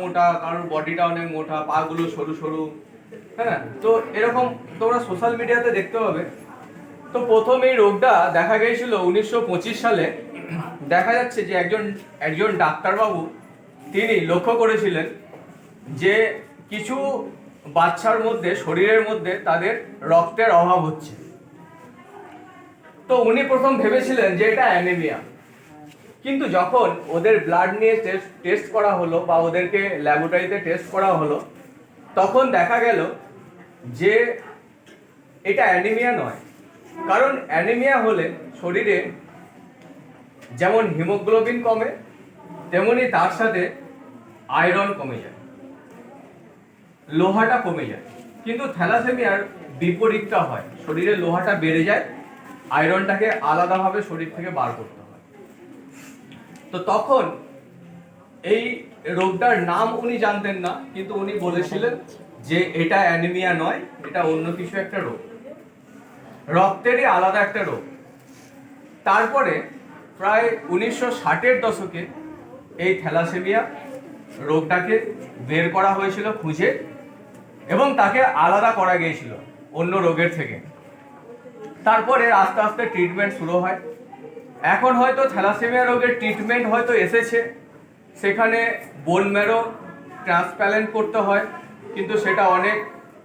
মোটা, কারোর বডিটা অনেক মোটা, পাগুলো সরু সরু হ্যাঁ? তো এরকম তোমরা সোশ্যাল মিডিয়াতে দেখতে পাবে। তো প্রথম এই রোগটা দেখা গিয়েছিল উনিশশো পঁচিশ সালে। দেখা যাচ্ছে যে একজন একজন ডাক্তারবাবু তিনি লক্ষ্য করেছিলেন যে কিছু বাচ্চার মধ্যে, শরীরের মধ্যে তাদের রক্তের অভাব হচ্ছে। তো উনি প্রথম ভেবেছিলেন যে এটা অ্যানিমিয়া কিন্তু যখন ওদের ব্লাড নিয়ে টেস্ট টেস্ট করা হলো বা ওদেরকে ল্যাবরেটরিতে টেস্ট করা হলো, তখন দেখা গেল যে এটা অ্যানিমিয়া নয়। কারণ অ্যানিমিয়া হলে শরীরে যেমন হিমোগ্লোবিন কমে, তেমনি তার সাথে আয়রন কমে যায়। লোহাটা কমে যায়। কিন্তু থ্যালাসেমিয়ার বিপরীতটা হয়। শরীরে লোহাটা বেড়ে যায় আয়রনটাকে আলাদাভাবে শরীর থেকে বার করতে তো তখন এই রোগটার নাম উনি জানতেন না, কিন্তু উনি বলেছিলেন যে এটা অ্যানিমিয়া নয়, এটা অন্য কিছু একটা রোগ। রক্তেরই আলাদা একটা রোগ। তারপরে প্রায় উনিশশো ষাটের দশকে এই থ্যালাসেমিয়া রোগটাকে বের করা হয়েছিল খুঁজে এবং তাকে আলাদা করা গিয়েছিল অন্য রোগের থেকে। তারপরে আস্তে আস্তে ট্রিটমেন্ট শুরু হয়। এখন হয়তো থ্যালাসেমিয়া রোগের ট্রিটমেন্ট হয়তো এসেছে। সেখানে বোন ম্যারো ট্রান্সপ্যালেন্ট করতে হয়, কিন্তু সেটা অনেক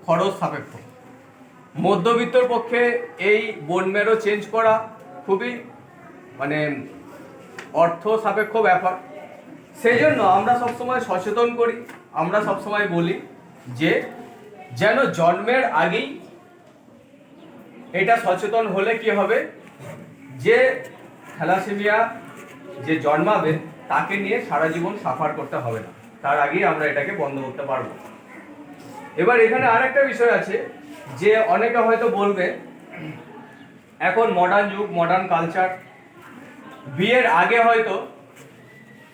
খরচ সাপেক্ষ। মধ্যবিত্তর পক্ষে এই বোন ম্যারো চেঞ্জ করা খুবই মানে অর্থ সাপেক্ষ ব্যাপার। সেই জন্য আমরা সবসময় সচেতন করি, আমরা সবসময় বলি যে, যেন জন্মের আগেই এটা সচেতন হলে কি হবে? যে থ্যালাসেমিয়া যে জন্মাবে, তাকে নিয়ে সারা জীবন সাফার করতে হবে না। তার আগেই আমরা এটাকে বন্ধ করতে পারব। এবার এখানে আরেকটা বিষয় আছে, যে অনেকে হয়তো বলবে, এখন মডার্ন যুগ মডার্ন কালচার বিয়ের আগে হয়তো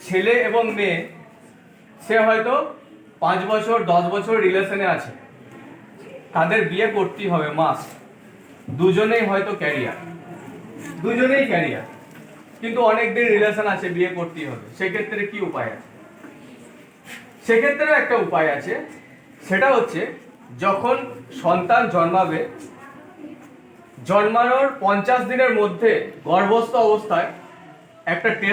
ছেলে এবং মেয়ে, সে হয়তো পাঁচ বছর, দশ বছর রিলেশনে আছে। তাদের বিয়ে করতেই হবে মাস্ট দুজনেই হয়তো ক্যারিয়ার দুজনেই ক্যারিয়ার কিন্তু অনেক দিন রিলেশন আছে, বিয়ে করতেই হবে। সেক্ষেত্রে কি উপায় আছে? সেক্ষেত্রেও একটা উপায় আছে। সেটা হচ্ছে, যখন সন্তান জন্মাবে, জন্মানোর পঞ্চাশ দিনের মধ্যে গর্ভস্থ অবস্থায় একটা টেস্ট